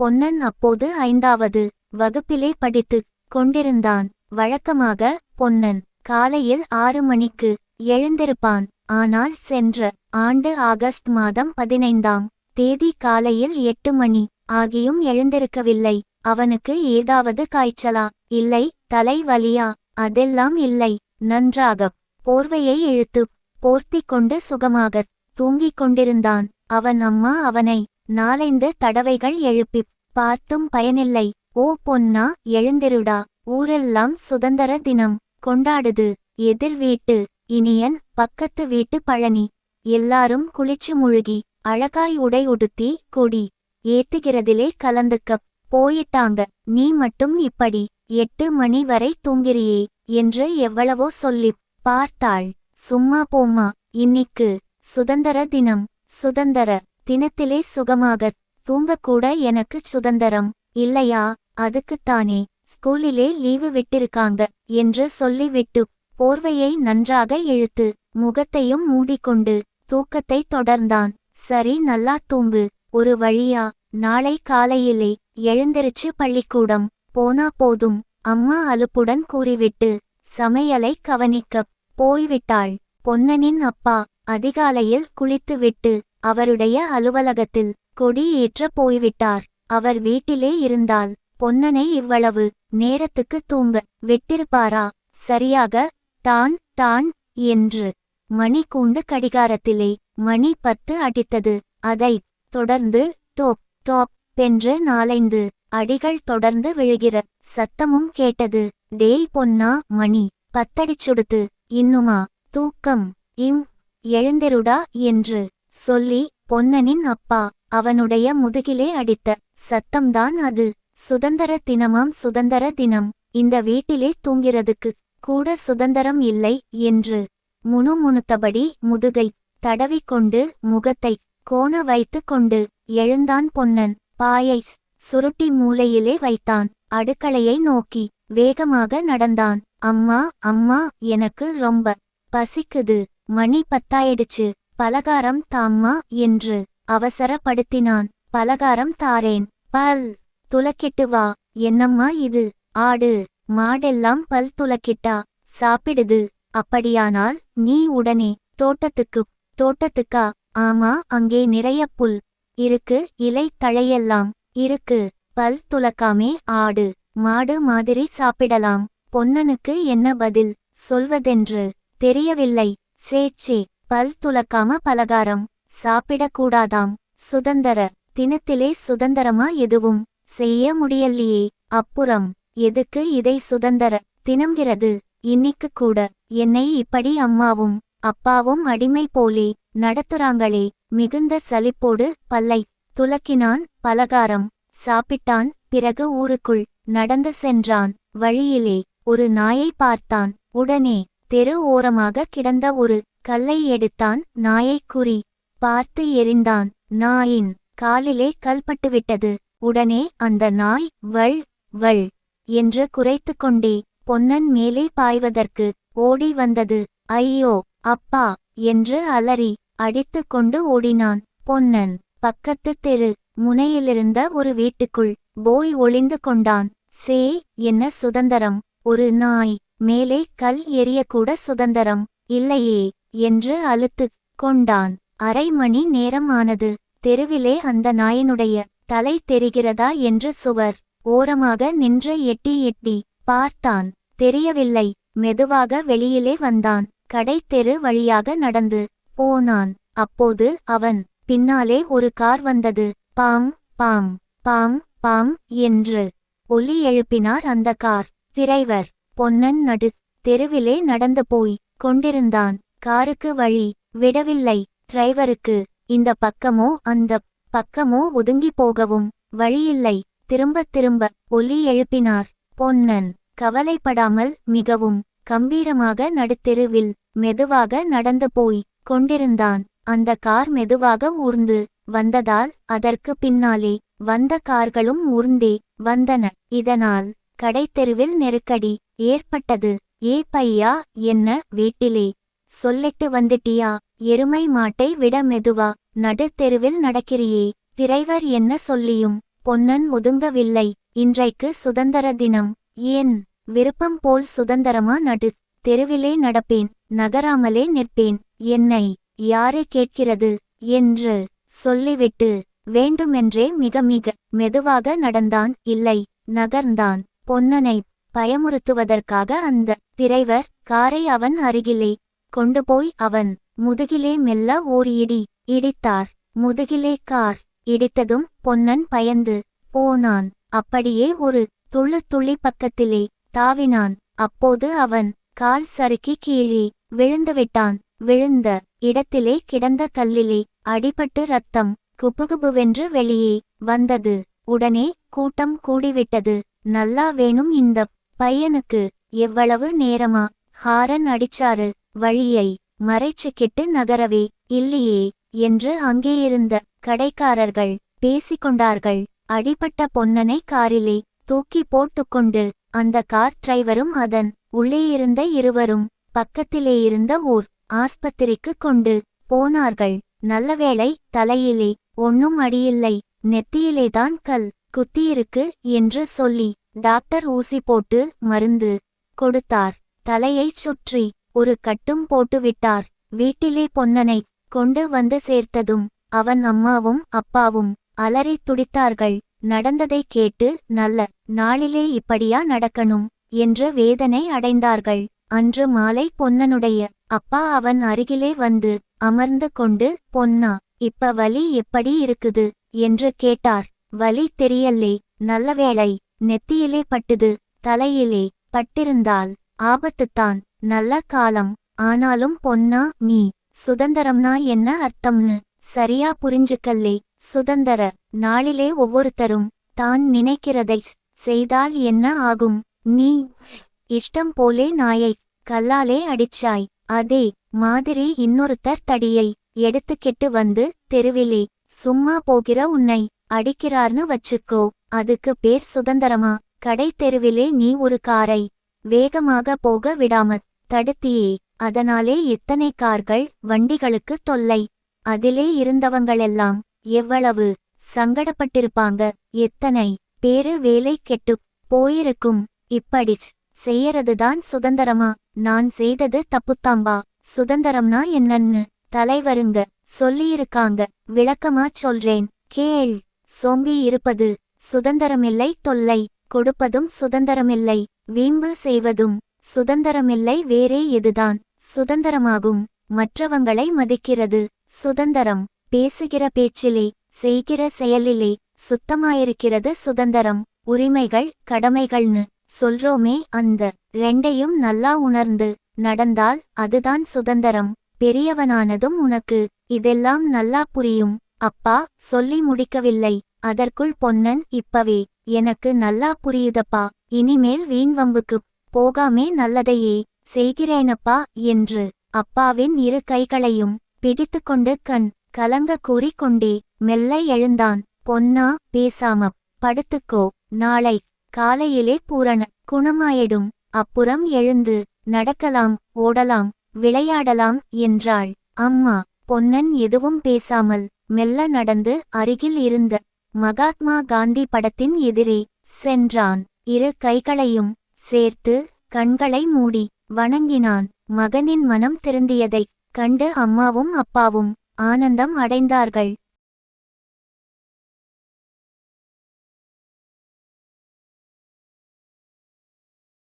பொன்னன் அப்போது ஐந்தாவது வகுப்பிலே படித்துக் கொண்டிருந்தான். வழக்கமாக பொன்னன் காலையில் ஆறு மணிக்கு எழுந்திருப்பான். ஆனால் சென்ற ஆண்டு ஆகஸ்ட் மாதம் பதினைந்தாம் தேதி காலையில் எட்டு மணி ஆகியும் எழுந்திருக்கவில்லை. அவனுக்கு ஏதாவது காய்ச்சலா? இல்லை. தலை வலியா? அதெல்லாம் இல்லை. நன்றாகப் போர்வையை இழுத்து போர்த்திக் கொண்டு சுகமாகத் தூங்கிக் கொண்டிருந்தான். அவன் அம்மா அவனை நாலைந்து தடவைகள் எழுப்பிப் பார்த்தும் பயனில்லை. ஓ பொன்னா எழுந்திருடா. ஊரெல்லாம் சுதந்திர தினம். கொண்டாடுது. எதிர் வீட்டு இனியன் பக்கத்து வீட்டு பழனி. எல்லாரும் குளிச்சு முழுகி அழகாய் உடை உடுத்தி கொடி ஏத்துகிறதிலே கலந்துக்கப் போயிட்டாங்க. நீ மட்டும் இப்படி எட்டு மணி வரை தூங்கிறியே என்று எவ்வளவோ சொல்லிப் பார்த்தாள். சும்மா போம்மா இன்னிக்கு சுதந்திர தினம். சுதந்திர தினத்திலே சுகமாகத் தூங்கக்கூட எனக்கு சுதந்திரம். இல்லையா? அதுக்குத்தானே. ஸ்கூலிலே லீவு விட்டிருக்காங்க என்று சொல்லிவிட்டு போர்வையை நன்றாக இழுத்து முகத்தையும் மூடிக்கொண்டு தூக்கத்தை தொடர்ந்தான். சரி நல்லா தூங்கு. ஒரு வழியா? நாளை காலையிலே எழுந்திருச்சு பள்ளிக்கூடம் போனா போதும் அம்மா அலுப்புடன் கூறிவிட்டு சமையலை கவனிக்கப் போய்விட்டாள். பொன்னனின் அப்பா அதிகாலையில் குளித்துவிட்டு அவருடைய அலுவலகத்தில் கொடி ஏற்ற போய்விட்டார். அவர் வீட்டிலே இருந்தால் பொன்னனை இவ்வளவு நேரத்துக்கு தூங்க விட்டிருப்பாரா? சரியாக தான் தான் என்று மணி கூண்டு கடிகாரத்திலே மணி பத்து அடித்தது. அதைத் தொடர்ந்து டோப் தோப் பென்று நாலைந்து அடிகள் தொடர்ந்து விழுகிற சத்தமும் கேட்டது. டேய் பொன்னா மணி பத்தடிச்சுடுத்து இன்னுமா? தூக்கம். இம் எழுந்திருடா என்று சொல்லி பொன்னனின் அப்பா அவனுடைய முதுகிலே அடித்த சத்தம்தான் அது. சுதந்திர தினமாம் சுதந்திர தினம். இந்த வீட்டிலே தூங்கிறதுக்கு கூட சுதந்திரம் இல்லை என்று முணுமுணுத்தபடி முதுகை தடவிக்கொண்டு முகத்தை கோண வைத்து கொண்டு எழுந்தான் பொன்னன். பாயை சுருட்டி மூலையிலே வைத்தான். அடுக்களையை நோக்கி வேகமாக நடந்தான். அம்மா அம்மா எனக்கு ரொம்ப பசிக்குது. மணி பத்தாயிடுச்சு. பலகாரம் தாம்மா என்று அவசரப்படுத்தினான். பலகாரம் தாரேன். பல். துலக்கிட்டு வா. என்னம்மா இது? ஆடு. மாடெல்லாம் பல் துலக்கிட்டா. சாப்பிடுது. அப்படியானால் நீ உடனே தோட்டத்துக்கு தோட்டத்துக்கா? ஆமா அங்கே நிறைய புல். இருக்கு இலை தழையெல்லாம். இருக்கு. பல் துலக்காமே ஆடு. மாடு மாதிரி சாப்பிடலாம். பொன்னனுக்கு என்ன பதில்? சொல்வதென்று தெரியவில்லை. சேச்சே. பல் துலக்காம பலகாரம். சாப்பிடக்கூடாதாம். சுதந்திர. தினத்திலே சுதந்திரமா எதுவும் செய்ய முடியலையே அப்புறம் எதுக்கு இதை சுதந்திர? தினம்கிறது. இன்னிக்கு கூட. என்னை இப்படி அம்மாவும் அப்பாவும் அடிமை போலே நடத்துறாங்களே. மிகுந்த சலிப்போடு பல்லை துலக்கினான் பலகாரம். சாப்பிட்டான் பிறகு ஊருக்குள் நடந்து சென்றான். வழியிலே ஒரு நாயை பார்த்தான். உடனே தெரு ஓரமாக கிடந்த ஒரு கல்லை எடுத்தான் நாயைக் குறி. பார்த்து எறிந்தான் நாயின் காலிலே கல்பட்டுவிட்டது. உடனே அந்த நாய் வள் வள் என்று குறைத்து கொண்டே பொன்னன் மேலே பாய்வதற்கு ஓடி வந்தது. ஐயோ அப்பா என்று அலறி அடித்து கொண்டு ஓடினான் பொன்னன். பக்கத்து தெரு முனையிலிருந்த ஒரு வீட்டுக்குள் போய் ஒளிந்து கொண்டான். சே என்ன சுதந்திரம்? ஒரு நாய் மேலே கல் எரியக்கூட சுதந்திரம். இல்லையே என்று அழுத்துக் கொண்டான். அரை மணி நேரம் ஆனது தெருவிலே அந்த நாயனுடைய தலை தெரிகிறதா என்று சுவர் ஓரமாக நின்று எட்டி எட்டி பார்த்தான். தெரியவில்லை. மெதுவாக வெளியிலே வந்தான். கடை தெரு வழியாக நடந்து போனான். அப்போது அவன் பின்னாலே ஒரு கார் வந்தது. பாம் பாம் பாம் பாம் என்று ஒலி எழுப்பினார் அந்த கார். டிரைவர் பொன்னன் நடு தெருவிலே நடந்து போய் கொண்டிருந்தான். காருக்கு வழி விடவில்லை. டிரைவருக்கு இந்த பக்கமோ அந்த பக்கமோ ஒதுங்கி போகவும் வழியில்லை. திரும்ப திரும்ப ஒலி எழுப்பினார். பொன்னன் கவலைப்படாமல் மிகவும் கம்பீரமாக நடுத்தெருவில் மெதுவாக நடந்து போய் கொண்டிருந்தான். அந்த கார் மெதுவாக ஊர்ந்து வந்ததால் அதற்கு பின்னாலே வந்த கார்களும் ஊர்ந்தே வந்தன. இதனால் கடைத்தெருவில் நெருக்கடி ஏற்பட்டது. ஏ பையா என்ன வீட்டிலே சொல்லிட்டு வந்துட்டியா? எருமை மாட்டை விட மெதுவா. நடுத்தெருவில் நடக்கிறியே. டிரைவர் என்ன சொல்லியும்? பொன்னன் ஒதுங்கவில்லை. இன்றைக்கு சுதந்திர தினம். ஏன்? விருப்பம் போல் சுதந்திரமா நடு. தெருவிலே நடப்பேன். நகராமலே நிற்பேன். என்னை யாரே கேட்கிறது? என்று சொல்லிவிட்டு வேண்டுமென்றே மிக மிக மெதுவாக நடந்தான். இல்லை. நகர்ந்தான். பொன்னனை பயமுறுத்துவதற்காக அந்த டிரைவர் காரை அவன் அருகிலே கொண்டு போய் அவன் முதுகிலே மெல்ல ஓர் இடி இடித்தார். முதுகிலே கார் இடித்ததும் பொன்னன் பயந்து போனான். அப்படியே ஒரு துள்ளு துள்ளி பக்கத்திலே தாவினான். அப்போது அவன் கால் சறுக்கி கீழே விழுந்துவிட்டான் விழுந்த இடத்திலே கிடந்த கல்லிலே அடிபட்டு ரத்தம் குபுகுபுவென்று வெளியே வந்தது. உடனே கூட்டம் கூடிவிட்டது. நல்லா வேணும் இந்த பையனுக்கு. எவ்வளவு நேரமா? ஹாரன் அடிச்சாரு. வழியை மறைச்சுக்கிட்டு நகரவே இல்லையே என்று அங்கேயிருந்த கடைக்காரர்கள் பேசிக்கொண்டார்கள். அடிபட்ட பொன்னனை காரிலே தூக்கி போட்டுக்கொண்டு அந்த கார் டிரைவரும் அதன் உள்ளேயிருந்த இருவரும் பக்கத்திலே இருந்த ஓர் ஆஸ்பத்திரிக்கு கொண்டு போனார்கள். நல்லவேளை தலையிலே ஒன்னும் அடியில்லை நெத்தியிலேதான் கல் குத்தியிருக்கு என்று சொல்லி டாக்டர் ஊசி போட்டு மருந்து கொடுத்தார். தலையைச் சுற்றி ஒரு கட்டும் போட்டுவிட்டார். வீட்டிலே பொன்னனை கொண்டு வந்து சேர்த்ததும் அவன் அம்மாவும் அப்பாவும் அலறி துடித்தார்கள். நடந்ததைக் கேட்டு நல்ல நாளிலே இப்படியா நடக்கணும் என்று வேதனை அடைந்தார்கள். அன்று மாலை பொன்னனுடைய அப்பா அவன் அருகிலே வந்து அமர்ந்து கொண்டு பொன்னா இப்ப வலி எப்படி இருக்குது என்று கேட்டார். வலி தெரியல்லே நல்லவேளை நெத்தியிலே பட்டுது தலையிலே பட்டிருந்தால் ஆபத்துத்தான். நல்ல காலம். ஆனாலும் பொன்னா நீ. சுதந்திரம்னா என்ன அர்த்தம்னு. சரியா புரிஞ்சுக்கல்லே. சுதந்திர. நாளிலே ஒவ்வொருத்தரும் தான் நினைக்கிறதை செய்தால் என்ன ஆகும்? நீ இஷ்டம் போலே நாயை கல்லாலே அடிச்சாய். அதே மாதிரி இன்னொருத்தர் தடியை எடுத்துக்கிட்டு வந்து தெருவிலே சும்மா போகிற உன்னை அடிக்கிறார்னு வச்சுக்கோ. அதுக்கு பேர் சுதந்திரமா? கடை தெருவிலே நீ ஒரு காரை வேகமாக போக விடாமத் தடுத்தியே. அதனாலே இத்தனை கார்கள் வண்டிகளுக்கு தொல்லை. அதிலே இருந்தவங்களெல்லாம் எவ்வளவு சங்கடப்பட்டிருப்பாங்க. எத்தனை பேரு வேலை கெட்டுப் போயிருக்கும். இப்படிச் செய்யறதுதான் சுதந்திரமா? நான் செய்தது தப்புத்தாம்பா? சுதந்திரம்னா என்னன்னு தலைவருங்க சொல்லியிருக்காங்க. விளக்கமா சொல்றேன். கேள். சோம்பி இருப்பது சுதந்திரமில்லை தொல்லை கொடுப்பதும் சுதந்திரமில்லை. வீம்பு செய்வதும் சுதந்திரமில்லை வேறே எதுதான்? சுதந்திரமாகும் மற்றவங்களை மதிக்கிறது. சுதந்திரம் பேசுகிற பேச்சிலே செய்கிற செயலிலே சுத்தமாயிருக்கிறது சுதந்திரம். உரிமைகள் கடமைகள்னு சொல்றோமே அந்த ரெண்டையும் நல்லா உணர்ந்து நடந்தால் அதுதான் சுதந்திரம். பெரியவனானதும் உனக்கு இதெல்லாம் நல்லா புரியும். அப்பா சொல்லி முடிக்கவில்லை. அதற்குள் பொன்னன் இப்பவே எனக்கு நல்லா புரியுதப்பா. இனிமேல் வீண் வம்புக்குப் போகாமே நல்லதையே செய்கிறேனப்பா என்று அப்பாவின் இரு கைகளையும் பிடித்துக்கொண்டு கண் கலங்க கூறிக்கொண்டே மெல்ல எழுந்தான். பொன்னா பேசாமப் படுத்துக்கோ. நாளை காலையிலே பூரண குணமாயிடும். அப்புறம் எழுந்து நடக்கலாம் ஓடலாம் விளையாடலாம் என்றாள். அம்மா பொன்னன் எதுவும் பேசாமல் மெல்ல நடந்து அருகில் இருந்த மகாத்மா காந்தி படத்தின் எதிரே சென்றான். இரு கைகளையும் சேர்த்து கண்களை மூடி வணங்கினான். மகனின் மனம் திருந்தியதைக் கண்டு அம்மாவும் அப்பாவும் ஆனந்தம் அடைந்தார்கள்.